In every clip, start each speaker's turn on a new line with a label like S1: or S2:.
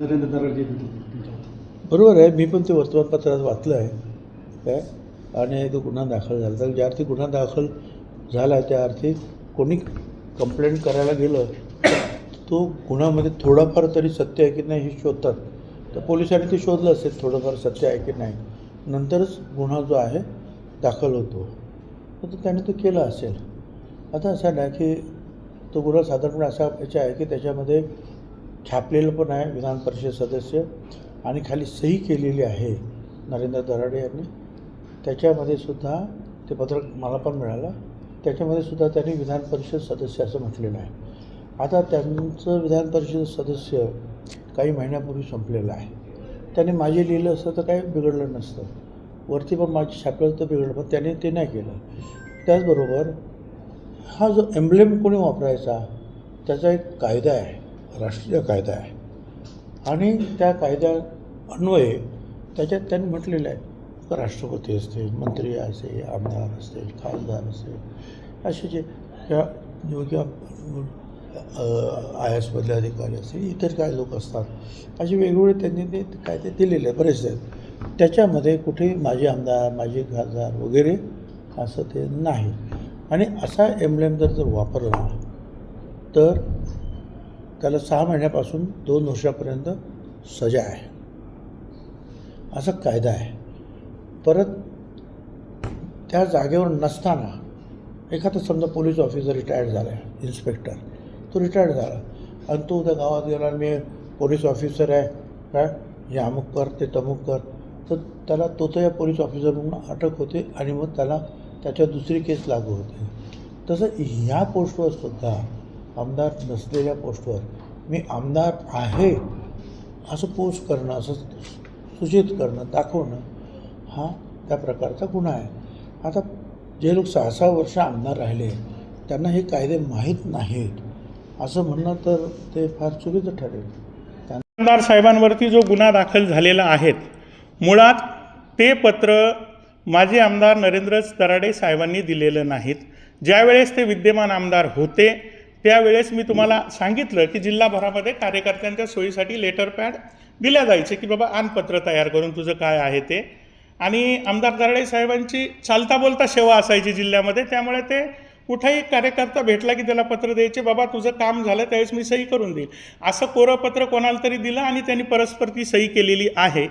S1: नरेंद्र
S2: बरोबर आहे. मी पण ते वर्तमानपत्रात वाचलं आहे. काय? आणि तो गुन्हा दाखल झाला. तर ज्या अर्थी गुन्हा दाखल झाला त्या अर्थी कोणी कंप्लेंट करायला गेलं तो गुन्ह्यामध्ये थोडाफार तरी सत्य आहे की नाही हे शोधतात. तर पोलिसांनी ते शोधलं असेल थोडंफार सत्य आहे की नाही. नंतरच गुन्हा जो आहे दाखल होतो. तर त्याने तो केला असेल. आता असं नाही की तो गुन्हा साधारणपणे असा याचा आहे की त्याच्यामध्ये छापलेलं पण आहे विधान परिषद सदस्य. आणि खाली सही केलेली आहे नरेंद्र दराडे यांनी. त्याच्यामध्ये सुद्धा ते पत्रक मला पण मिळालं. त्याच्यामध्ये सुद्धा त्यांनी विधान परिषद सदस्य असं म्हटलेलं आहे. आता त्यांचं विधान परिषद सदस्य काही महिन्यापूर्वी संपलेलं आहे. त्याने माझे लिहिलं असतं तर काही बिघडलं नसतं. वरती पण माझी छापलं तर बिघडलं पण त्याने ते नाही केलं. त्याचबरोबर हा जो एम्ब्लेम कोणी वापरायचा त्याचा एक कायदा आहे. राष्ट्रीय कायदा आहे. आणि त्या कायद्या अन्वये त्याच्यात त्यांनी म्हटलेलं आहे राष्ट्रपती असतील मंत्री असे आमदार असतील खासदार असेल असे जे किंवा किंवा आय एसमधले अधिकारी असतील इतर काय लोक असतात असे वेगवेगळे त्यांनी ते कायदे दिलेले आहे बरेचसे आहेत. त्याच्यामध्ये कुठे माझे आमदार माझे खासदार वगैरे असं ते नाही. आणि असा एम्ब्लेम जर जर वापरला तर त्याला सहा महिन्यापासून दोन वर्षापर्यंत सजा आहे. असा कायदा आहे. परत त्या जागेवर नसताना एखादा समजा पोलीस ऑफिसर रिटायर्ड झाला आहे इन्स्पेक्टर तो रिटायर्ड झाला. आणि तो उद्या गावात गेला आणि मी पोलीस ऑफिसर आहे काय? हे अमुक कर ते तमुक कर. तर त्याला तो तर या पोलीस ऑफिसर म्हणून अटक होते आणि मग त्याला त्याच्यावर दुसरी केस लागू होते. तसं ह्या पोस्टवर सुद्धा आमदार नसलेल्या पोस्टवर मी आमदार आहे असं पोस्ट करणं असं सूचित करणं दाखवणं हा त्या प्रकारचा गुन्हा आहे. आता जे लोक सहा सहा वर्ष आमदार राहिले त्यांना हे कायदे माहीत नाहीत असं म्हणणं तर ते फार चुकीचं ठरेल.
S3: आमदार साहेबांवरती जो गुन्हा दाखल झालेला आहे मुळात ते पत्र माजी आमदार नरेंद्र दराडे साहेबांनी दिलेलं नाहीत. ज्यावेळेस ते विद्यमान आमदार होते त्यावेळेस मी तुम्हाला सांगितलं की जिल्हाभरामध्ये कार्यकर्त्यांच्या सोयीसाठी लेटर पॅड दिल्या जायचे की बाबा आनपत्र तयार करून तुझं काय आहे ते. आणि आमदार दराडे साहेबांची चालता बोलता सेवा असायची जिल्ह्यामध्ये त्यामुळे ते कुठंही कार्यकर्ता भेटला की त्याला पत्र द्यायचे बाबा तुझं काम झालं त्यावेळेस मी सही करून देईल असं कोरं पत्र कोणाला तरी दिलं आणि त्यांनी परस्पर ती सही केलेली आहे.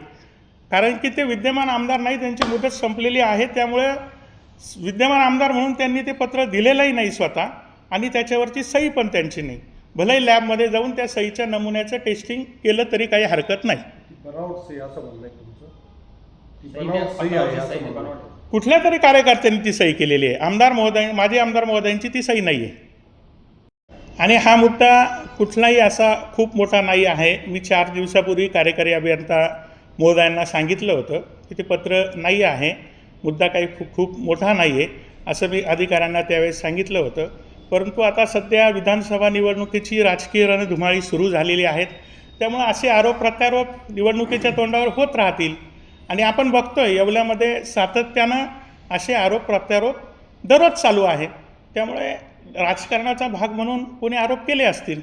S3: कारण की ते विद्यमान आमदार नाही त्यांची मुदत संपलेली आहे त्यामुळे विद्यमान आमदार म्हणून त्यांनी ते पत्र दिलेलंही नाही स्वतः. आणि त्याच्यावरची सही पण त्यांची नाही. भलेही लॅबमध्ये जाऊन त्या सहीच्या नमुन्याचं टेस्टिंग केलं तरी काही हरकत नाही. कुठल्या तरी कार्यकर्त्यांनी ती सही केलेली आहे. आमदार महोदय माजी आमदार महोदयांची ती सही नाही आहे आणि हा मुद्दा कुठलाही असा खूप मोठा नाही आहे. मी चार दिवसापूर्वी कार्यकारी अभियंता महोदयांना सांगितलं होतं की ते पत्र नाही आहे. मुद्दा काही खूप खूप मोठा नाही आहे असं मी अधिकाऱ्यांना त्यावेळेस सांगितलं होतं. परंतु आता सध्या विधानसभा निवडणुकीची राजकीय रणधुमाळी सुरू झालेली आहेत. त्यामुळे असे आरोप प्रत्यारोप निवडणुकीच्या तोंडावर होत राहतील. आणि आपण बघतोय येवल्यामध्ये सातत्यानं असे आरोप प्रत्यारोप दररोज चालू आहे. त्यामुळे राजकारणाचा भाग म्हणून कोणी आरोप केले असतील?